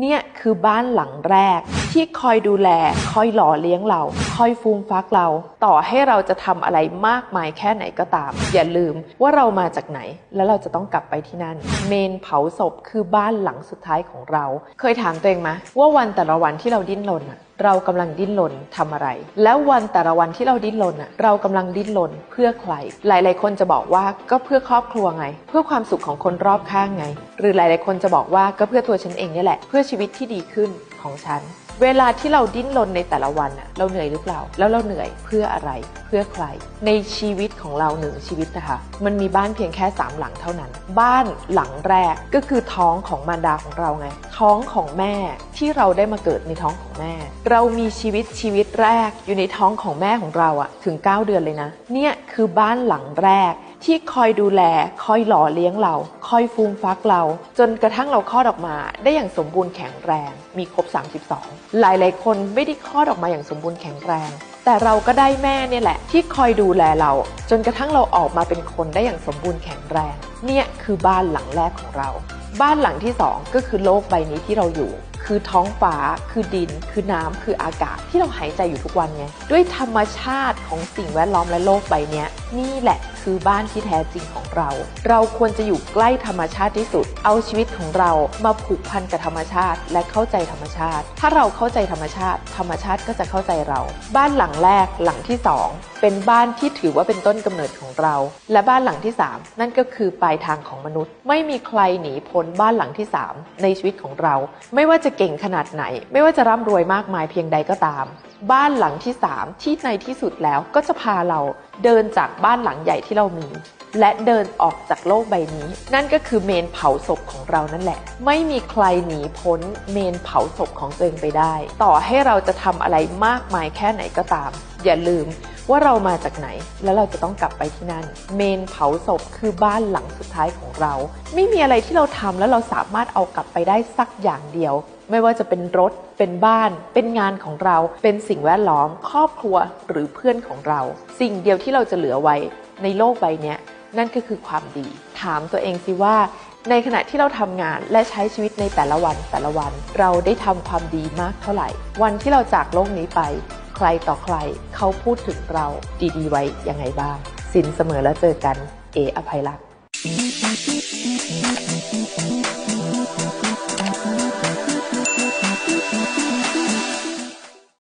เนี่ยคือบ้านหลังแรกที่คอยดูแลคอยหล่อเลี้ยงเราคอยฟูมฟักเรา ต่อให้เราจะทำอะไรมากมายแค่ไหนก็ตาม อย่าลืมว่าเรามาจากไหน แล้วเราจะต้องกลับไปที่นั่น เมนเผาศพคือบ้านหลังสุดท้ายของเรา เคยถามตัวเองไหมว่าวันแต่ละวันที่เราดิ้นรนอะเรากำลังดิ้นรนทำอะไร แล้ววันแต่ละวันที่เราดิ้นรนอะเรากำลังดิ้นรนเพื่อใคร หลาย ๆ คนจะบอกว่าก็เพื่อครอบครัวไง เพื่อความสุขของคนรอบข้างไง หรือหลาย ๆ คนจะบอกว่าก็เพื่อตัวฉันเองนี่แหละ เพื่อชีวิตที่ดีขึ้นของฉัน เวลาที่เราดิ้นรนในแต่ละวันอะเราเหนื่อยหรือเปล่า แล้วเราเหนื่อยเพื่ออะไร เพื่อใคร ในชีวิตของเราหนึ่งชีวิตนะคะ มันมีบ้านเพียงแค่สามหลังเท่านั้น บ้านหลังแรกก็คือท้องของมารดาของเราไง ท้องของแม่ที่เราได้มาเกิดในท้องของแม่ เรามีชีวิตชีวิตแรกอยู่ในท้องของแม่ของเราอะถึง 9 เดือนเลยนะ เนี่ยคือบ้านหลังแรก ที่คอยดูแล คอยหล่อเลี้ยงเรา คอยฟูมฟักเรา จนกระทั่งเราคลอดออกมา ได้อย่างสมบูรณ์แข็งแรง มีครบ 32 หลายๆ คนไม่ได้คลอดออกมาอย่างสมบูรณ์แข็งแรง แต่เราก็ได้แม่เนี่ยแหละ ที่คอยดูแลเรา จนกระทั่งเราออกมาเป็นคนได้อย่างสมบูรณ์แข็งแรง เนี่ยคือบ้านหลังแรกของเรา บ้านหลังที่สองก็คือโลกใบนี้ที่เราอยู่ คือท้องฟ้า คือดิน คือน้ำ คืออากาศที่เราหายใจอยู่ทุกวันไง ด้วยธรรมชาติของสิ่งแวดล้อมและโลกใบนี้นี่แหละคือบ้านที่แท้จริงของเรา เราควรจะอยู่ใกล้ธรรมชาติที่สุด เอาชีวิตของเรามาผูกพันกับธรรมชาติ และเข้าใจธรรมชาติ ถ้าเราเข้าใจธรรมชาติ ธรรมชาติก็จะเข้าใจเรา บ้านหลังแรกหลังที่สองเป็นบ้านที่ถือว่าเป็นต้นกำเนิดของเรา และบ้านหลังที่สามนั่นก็คือปลายทางของมนุษย์ ไม่มีใครหนีพ้นบ้านหลังที่สามในชีวิตของเรา ไม่ว่าจะเก่งขนาดไหน ไม่ว่าจะร่ำรวยมากมายเพียงใดก็ตาม บ้านหลังที่ 3 ที่ในที่สุดแล้วก็จะพาเราเดินจากบ้านหลังใหญ่ที่เรามี และเดินออกจากโลกใบนี้ นั่นก็คือเมนเผาศพของเรานั่นแหละ ไม่มีใครหนีพ้นเมนเผาศพของตัวเองไปได้ ต่อให้เราจะทำอะไรมากมายแค่ไหนก็ตาม อย่าลืม ว่าเรามาจากไหน แล้วเราจะต้องกลับไปที่นั่น เมนเผาศพคือบ้านหลังสุดท้ายของเรา ไม่มีอะไรที่เราทำแล้วเราสามารถเอากลับไปได้สักอย่างเดียว ไม่ว่าจะเป็นรถ เป็นบ้าน เป็นงานของเรา เป็นสิ่งแวดล้อม ครอบครัวหรือเพื่อนของเรา สิ่งเดียวที่เราจะเหลือไว้ในโลกใบนี้นั่นก็คือความดี ถามตัวเองสิว่าในขณะที่เราทำงานและใช้ชีวิตในแต่ละวันแต่ละวัน เราได้ทำความดีมากเท่าไหร่ วันที่เราจากโลกนี้ไป ใครต่อใครเขาพูดถึงเราดีๆไว้ยังไงบ้าง สินเสมอแล้วเจอกัน เออภัยรักษ